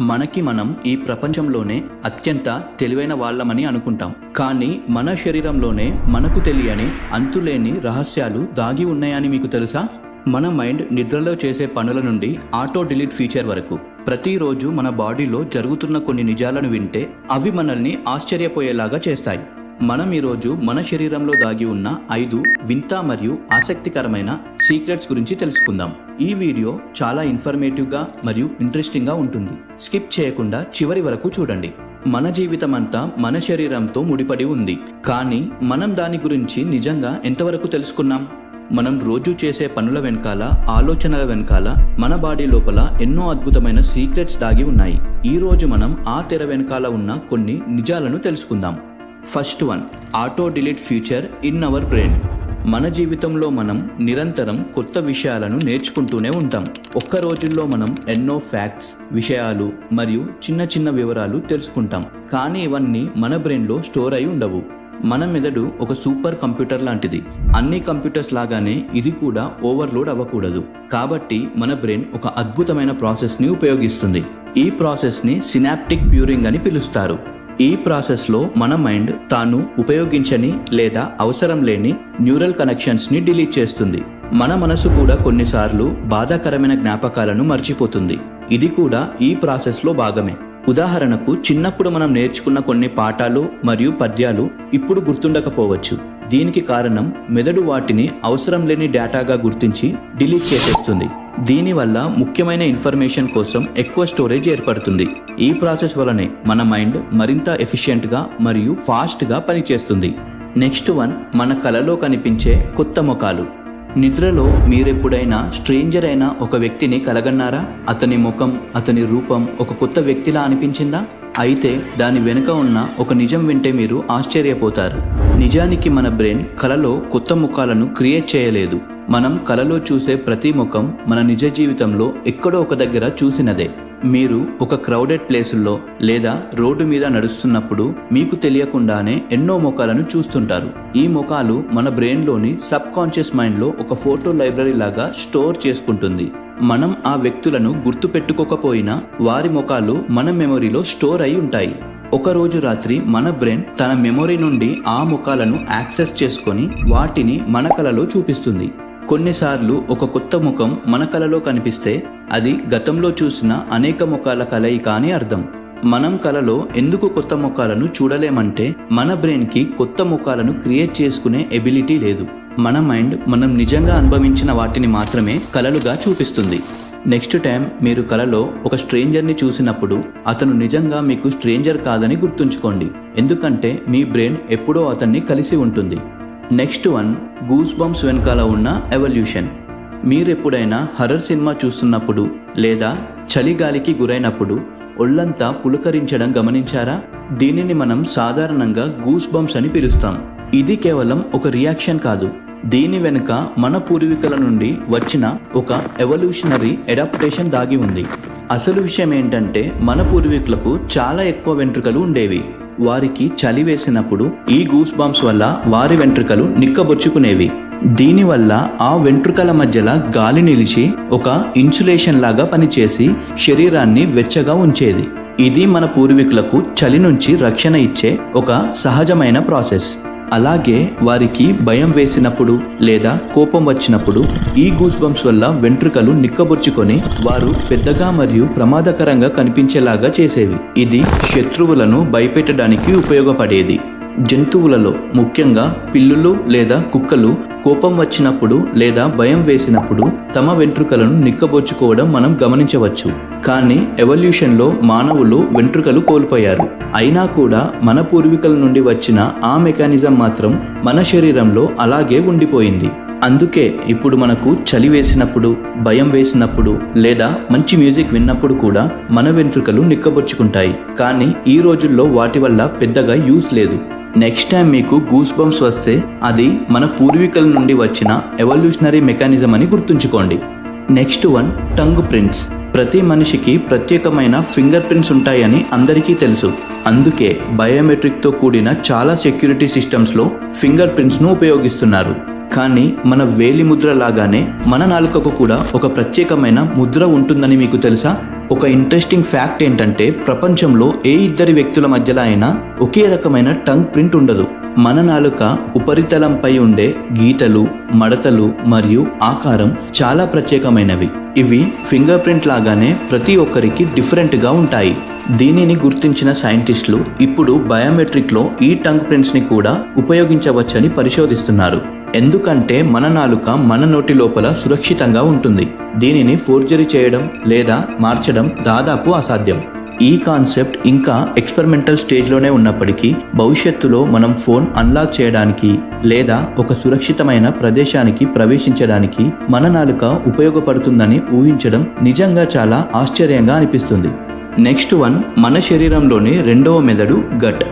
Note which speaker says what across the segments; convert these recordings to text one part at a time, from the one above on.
Speaker 1: మనకి మనం ఈ ప్రపంచంలోనే అత్యంత తెలివైన వాళ్ళమని అనుకుంటాం. కానీ మన శరీరంలోనే మనకు తెలియని అంతులేని రహస్యాలు దాగి ఉన్నాయని మీకు తెలుసా? మన మైండ్ నిద్రలో చేసే పనుల నుండి ఆటో డిలీట్ ఫీచర్ వరకు. ప్రతిరోజు మన బాడీలో జరుగుతున్న కొన్ని నిజాలను వింటే అవి మనల్ని ఆశ్చర్యపోయేలాగా చేస్తాయి. మనం ఈరోజు మన శరీరంలో దాగి ఉన్న ఐదు వింత మరియు ఆసక్తికరమైన సీక్రెట్స్ గురించి తెలుసుకుందాం. ఈ వీడియో చాలా ఇన్ఫర్మేటివ్గా మరియు ఇంట్రెస్టింగ్గా ఉంటుంది. స్కిప్ చేయకుండా చివరి వరకు చూడండి. మన జీవితం అంతా మన శరీరంతో ముడిపడి ఉంది. కానీ మనం దాని గురించి నిజంగా ఎంతవరకు తెలుసుకున్నాం? మనం రోజు చేసే పనుల వెనకాల ఆలోచనల వెనకాల మన బాడీ లోపల ఎన్నో అద్భుతమైన సీక్రెట్స్ దాగి ఉన్నాయి. ఈ రోజు మనం ఆ తెర వెనకాల ఉన్న కొన్ని నిజాలను తెలుసుకుందాం. First one auto delete future in our brain. మన జీవితంలో మనం నిరంతరం కొత్త విషయాలను నేర్చుకుంటూనే ఉంటాం. ఒక్క రోజుల్లో మనం ఎన్నో ఫ్యాక్ట్స్ విషయాలు మరియు చిన్న చిన్న వివరాలు తెలుసుకుంటాం. కానీ ఇవన్నీ మన బ్రెయిన్లో స్టోర్ అయి ఉండవు. మన మెదడు ఒక సూపర్ కంప్యూటర్ లాంటిది. అన్ని కంప్యూటర్స్ లాగానే ఇది కూడా ఓవర్లోడ్ అవ్వకూడదు. కాబట్టి మన బ్రెయిన్ ఒక అద్భుతమైన ప్రాసెస్ని ఉపయోగిస్తుంది. ఈ ప్రాసెస్ని సినాప్టిక్ ప్యూరింగ్ అని పిలుస్తారు. ఈ ప్రాసెస్లో మన మైండ్ తాను ఉపయోగించని లేదా అవసరం లేని న్యూరల్ కనెక్షన్స్ని డిలీట్ చేస్తుంది. మన మనసు కూడా కొన్నిసార్లు బాధాకరమైన జ్ఞాపకాలను మర్చిపోతుంది. ఇది కూడా ఈ ప్రాసెస్లో భాగమే. ఉదాహరణకు చిన్నప్పుడు మనం నేర్చుకున్న కొన్ని పాఠాలు మరియు పద్యాలు ఇప్పుడు గుర్తుండకపోవచ్చు. దీనికి కారణం మెదడు వాటిని అవసరం లేని డేటాగా గుర్తించి డిలీట్ చేసేస్తుంది. దీనివల్ల ముఖ్యమైన ఇన్ఫర్మేషన్ కోసం ఎక్కువ స్టోరేజ్ ఏర్పడుతుంది. ఈ ప్రాసెస్ వలనే మన మైండ్ మరింత ఎఫిషియెంట్గా మరియు ఫాస్ట్గా పనిచేస్తుంది. నెక్స్ట్ వన్ మన కలలో కనిపించే కొత్త ముఖాలు. నిద్రలో మీరెప్పుడైనా స్ట్రేంజర్ అయిన ఒక వ్యక్తిని కలగన్నారా? అతని ముఖం అతని రూపం ఒక కొత్త వ్యక్తిలా అనిపించిందా? అయితే దాని వెనుక ఉన్న ఒక నిజం వింటే మీరు ఆశ్చర్యపోతారు. నిజానికి మన బ్రెయిన్ కలలో కొత్త ముఖాలను క్రియేట్ చేయలేదు. మనం కలలో చూసే ప్రతి ముఖం మన నిజ జీవితంలో ఎక్కడో ఒక దగ్గర చూసినదే. మీరు ఒక క్రౌడెడ్ ప్లేసుల్లో లేదా రోడ్డు మీద నడుస్తున్నప్పుడు మీకు తెలియకుండానే ఎన్నో ముఖాలను చూస్తుంటారు. ఈ ముఖాలు మన బ్రెయిన్లోని సబ్ కాన్షియస్ మైండ్లో ఒక ఫోటో లైబ్రరీ లాగా స్టోర్ చేసుకుంటుంది. మనం ఆ వ్యక్తులను గుర్తు పెట్టుకోకపోయినా వారి ముఖాలు మన మెమొరీలో స్టోర్ అయి ఉంటాయి. ఒక రోజు రాత్రి మన బ్రెయిన్ తన మెమొరీ నుండి ఆ ముఖాలను యాక్సెస్ చేసుకొని వాటిని మన కలలో చూపిస్తుంది. కొన్నిసార్లు ఒక కొత్త ముఖం మన కలలో కనిపిస్తే అది గతంలో చూసిన అనేక ముఖాల కలయిక అని అర్థం. మనం కలలో ఎందుకు కొత్త ముఖాలను చూడలేమంటే మన బ్రెయిన్కి కొత్త ముఖాలను క్రియేట్ చేసుకునే ఎబిలిటీ లేదు. మన మైండ్ మనం నిజంగా అనుభవించిన వాటిని మాత్రమే కలలుగా చూపిస్తుంది. నెక్స్ట్ టైం మీరు కలలో ఒక స్ట్రేంజర్ని చూసినప్పుడు అతను నిజంగా మీకు స్ట్రేంజర్ కాదని గుర్తుంచుకోండి. ఎందుకంటే మీ బ్రెయిన్ ఎప్పుడో అతన్ని కలిసి ఉంటుంది. నెక్స్ట్ వన్ గూస్ బంప్స్ వెనకాల ఉన్న ఎవల్యూషన్. మీరెప్పుడైనా హర్రర్ సినిమా చూస్తున్నప్పుడు లేదా చలిగాలికి గురైనప్పుడు ఒళ్ళంతా పులకరించడం గమనించారా? దీనిని మనం సాధారణంగా గూస్ బంప్స్ అని పిలుస్తాం. ఇది కేవలం ఒక రియాక్షన్ కాదు. దీని వెనుక మన పూర్వీకుల నుండి వచ్చిన ఒక ఎవల్యూషనరీ అడాప్టేషన్ దాగి ఉంది. అసలు విషయం ఏంటంటే మన పూర్వీకులకు చాలా ఎక్కువ వెంట్రుకలు ఉండేవి. వారికి చలి వేసినప్పుడు ఈ గూస్ బాంబ్స్ వల్ల వారి వెంట్రుకలు నిక్కబొచ్చుకునేవి. దీనివల్ల ఆ వెంట్రుకల మధ్యలో గాలి నిలిచి ఒక ఇన్సులేషన్ లాగా పనిచేసి శరీరాన్ని వెచ్చగా ఉంచేది. ఇది మన పూర్వీకులకు చలి నుంచి రక్షణ ఇచ్చే ఒక సహజమైన ప్రాసెస్. అలాగే వారికి భయం వేసినప్పుడు లేదా కోపం వచ్చినప్పుడు ఈ గూస్ బంప్స్ వల్ల వెంట్రుకలు నిక్కబొచ్చుకొని వారు పెద్దగా మరియు ప్రమాదకరంగా కనిపించేలాగా చేసేవి. ఇది శత్రువులను భయపెట్టడానికి ఉపయోగపడేది. జంతువులలో ముఖ్యంగా పిల్లులు లేదా కుక్కలు కోపం వచ్చినప్పుడు లేదా భయం వేసినప్పుడు తమ వెంట్రుకలను నిక్కబొచ్చుకోవడం మనం గమనించవచ్చు. కానీ ఎవల్యూషన్లో మానవులు వెంట్రుకలు కోల్పోయారు. అయినా కూడా మన పూర్వీకుల నుండి వచ్చిన ఆ మెకానిజం మాత్రం మన శరీరంలో అలాగే ఉండిపోయింది. అందుకే ఇప్పుడు మనకు చలి వేసినప్పుడు భయం వేసినప్పుడు లేదా మంచి మ్యూజిక్ విన్నప్పుడు కూడా మన వెంట్రుకలు నిక్కబొచ్చుకుంటాయి. కానీ ఈ రోజుల్లో వాటి వల్ల పెద్దగా యూస్ లేదు. నెక్స్ట్ టైం మీకు గూస్ బంప్స్ వస్తే అది మన పూర్వీకుల నుండి వచ్చిన ఎవల్యూషనరీ మెకానిజం అని గుర్తుంచుకోండి. నెక్స్ట్ వన్ టంగ్ ప్రింట్స్ ప్రతి మనిషికి ప్రత్యేకమైన ఫింగర్ ప్రింట్స్ ఉంటాయని అందరికీ తెలుసు. అందుకే బయోమెట్రిక్తో కూడిన చాలా సెక్యూరిటీ సిస్టమ్స్లో ఫింగర్ ప్రింట్స్ను ఉపయోగిస్తున్నారు. కానీ మన వేలి ముద్ర లాగానే మన నాలుకకు కూడా ఒక ప్రత్యేకమైన ముద్ర ఉంటుందని మీకు తెలుసా? ఒక ఇంట్రెస్టింగ్ ఫ్యాక్ట్ ఏంటంటే ప్రపంచంలో ఏ ఇద్దరి వ్యక్తుల మధ్యలో అయినా ఒకే రకమైన టంగ్ ప్రింట్ ఉండదు. మన నాలుక ఉపరితలంపై ఉండే గీతలు మడతలు మరియు ఆకారం చాలా ప్రత్యేకమైనవి. ఇవి ఫింగర్ ప్రింట్ లాగానే ప్రతి ఒక్కరికి డిఫరెంట్గా ఉంటాయి. దీనిని గుర్తించిన సైంటిస్టులు ఇప్పుడు బయోమెట్రిక్లో ఈ టంగ్ ప్రింట్స్ని కూడా ఉపయోగించవచ్చని పరిశోధిస్తున్నారు. ఎందుకంటే మన నాలుక మన నోటి లోపల సురక్షితంగా ఉంటుంది. దీనిని ఫోర్జరీ చేయడం లేదా మార్చడం దాదాపు అసాధ్యం. ఈ కాన్సెప్ట్ ఇంకా ఎక్స్పెరిమెంటల్ స్టేజ్లోనే ఉన్నప్పటికీ భవిష్యత్తులో మనం ఫోన్ అన్లాక్ చేయడానికి లేదా ఒక సురక్షితమైన ప్రదేశానికి ప్రవేశించడానికి మన నాలుక ఉపయోగపడుతుందని ఊహించడం నిజంగా చాలా ఆశ్చర్యంగా అనిపిస్తుంది. నెక్స్ట్ వన్ మన శరీరంలోని రెండవ మెదడు గట్.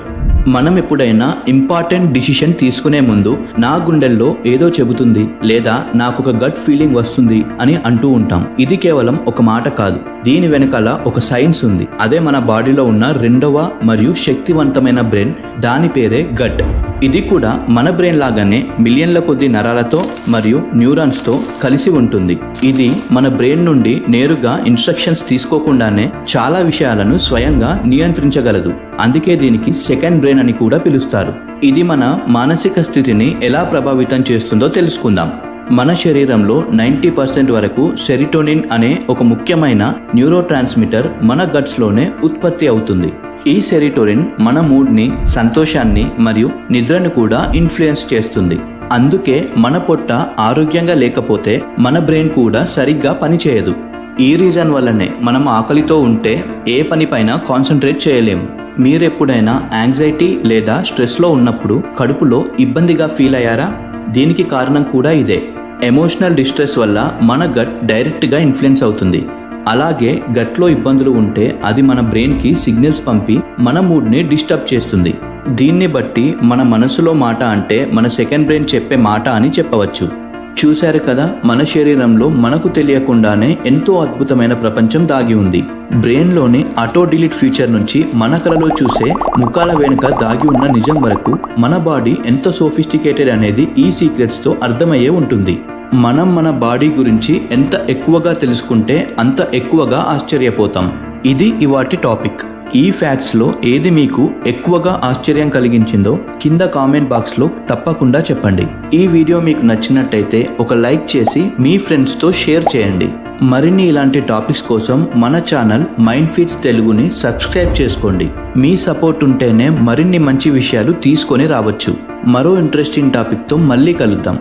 Speaker 1: మనం ఎప్పుడైనా ఇంపార్టెంట్ డిసిషన్ తీసుకునే ముందు నా గుండెల్లో ఏదో చెబుతుంది లేదా నాకు ఒక గట్ ఫీలింగ్ వస్తుంది అని అంటూ ఉంటాం. ఇది కేవలం ఒక మాట కాదు. దీని వెనకాల ఒక సైన్స్ ఉంది. అదే మన బాడీలో ఉన్న రెండవ మరియు శక్తివంతమైన బ్రెయిన్. దాని పేరే గట్. ఇది కూడా మన బ్రెయిన్ లాగానే మిలియన్ల కొద్ది నరాలతో మరియు న్యూరాన్స్తో కలిసి ఉంటుంది. ఇది మన బ్రెయిన్ నుండి నేరుగా ఇన్స్ట్రక్షన్స్ తీసుకోకుండానే చాలా విషయాలను స్వయంగా నియంత్రించగలదు. అందుకే దీనికి సెకండ్ బ్రెయిన్ అని కూడా పిలుస్తారు. ఇది మన మానసిక స్థితిని ఎలా ప్రభావితం చేస్తుందో తెలుసుకుందాం. మన శరీరంలో నైంటీ పర్సెంట్ వరకు సెరిటోనిన్ అనే ఒక ముఖ్యమైన న్యూరో ట్రాన్స్మిటర్ మన గట్స్లోనే ఉత్పత్తి అవుతుంది. ఈ సెరిటోరిన్ మన మూడ్ని సంతోషాన్ని మరియు నిద్రను కూడా ఇన్ఫ్లుయెన్స్ చేస్తుంది. అందుకే మన పొట్ట ఆరోగ్యంగా లేకపోతే మన బ్రెయిన్ కూడా సరిగ్గా పనిచేయదు. ఈ రీజన్ వల్లనే మనం ఆకలితో ఉంటే ఏ పనిపైన కాన్సన్ట్రేట్ చేయలేము మీరెప్పుడైనా యాంగ్జైటీ లేదా స్ట్రెస్లో ఉన్నప్పుడు కడుపులో ఇబ్బందిగా ఫీల్ అయ్యారా? దీనికి కారణం కూడా ఇదే. ఎమోషనల్ డిస్ట్రెస్ వల్ల మన గట్ డైరెక్ట్గా ఇన్ఫ్లుయెన్స్ అవుతుంది. అలాగే గట్లో ఇబ్బందులు ఉంటే అది మన బ్రెయిన్కి సిగ్నల్స్ పంపి మన మూడ్ని డిస్టర్బ్ చేస్తుంది. దీన్ని బట్టి మన మనసులో మాట అంటే మన సెకండ్ బ్రెయిన్ చెప్పే మాట అని చెప్పవచ్చు. చూశారు కదా మన శరీరంలో మనకు తెలియకుండానే ఎంతో అద్భుతమైన ప్రపంచం దాగి ఉంది. బ్రెయిన్లోని ఆటో డిలీట్ ఫీచర్ నుంచి మన కలలో చూసే ముఖాల వెనుక దాగి ఉన్న నిజం వరకు మన బాడీ ఎంత సోఫిస్టికేటెడ్ అనేది ఈ సీక్రెట్స్తో అర్థమయ్యే ఉంటుంది. మనం మన బాడీ గురించి ఎంత ఎక్కువగా తెలుసుకుంటే అంత ఎక్కువగా ఆశ్చర్యపోతాం. ఇది ఇవాటి టాపిక్. ఈ ఫ్యాక్ట్స్లో ఏది మీకు ఎక్కువగా ఆశ్చర్యం కలిగించిందో కింద కామెంట్ బాక్స్లో తప్పకుండా చెప్పండి. ఈ వీడియో మీకు నచ్చినట్టయితే ఒక లైక్ చేసి మీ ఫ్రెండ్స్తో షేర్ చేయండి. మరిన్ని ఇలాంటి టాపిక్స్ కోసం మన ఛానల్ మైండ్ ఫీడ్స్ తెలుగుని సబ్స్క్రైబ్ చేసుకోండి. మీ సపోర్ట్ ఉంటేనే మరిన్ని మంచి విషయాలు తీసుకొని రావచ్చు. మరో ఇంట్రెస్టింగ్ టాపిక్తో మళ్ళీ కలుద్దాం.